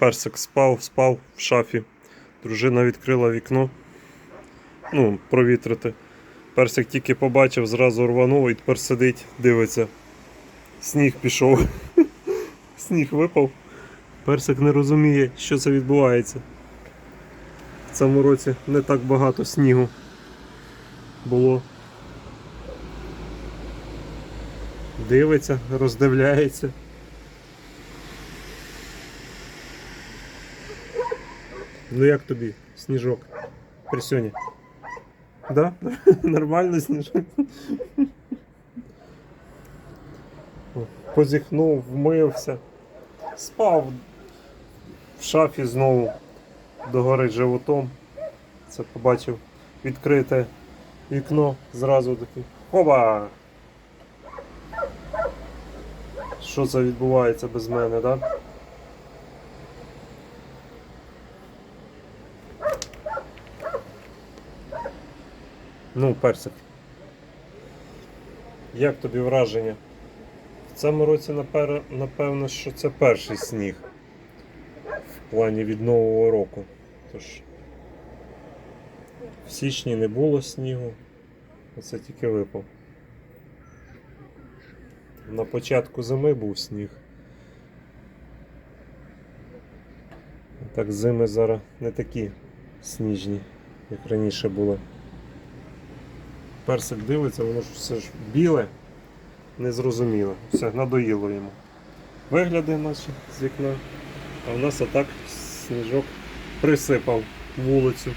Персик спав, спав в шафі. Дружина відкрила вікно. Ну, провітрити. Персик тільки побачив, зразу рванув і тепер сидить, дивиться. Сніг пішов. Сніг випав. Персик не розуміє, що це відбувається. В цьому році не так багато снігу було. Дивиться, роздивляється. Ну як тобі, сніжок? Присьоні? Да? Нормально сніжок? Позіхнув, вмився. Спав в шафі знову догорить животом. Це побачив відкрите вікно, зразу такий. Хоба! Що це відбувається без мене, так? Да? Ну, персик. Як тобі враження? В цьому році, напер- напевно, що це перший сніг в плані від Нового року. Тож в січні не було снігу, оце тільки випав. На початку зими був сніг. Так зими зараз не такі сніжні, як раніше були. Персик дивиться, воно ж все ж біле, незрозуміле. Все, надоїло йому. Вигляди наші з вікна. А в нас отак сніжок присипав вулицю.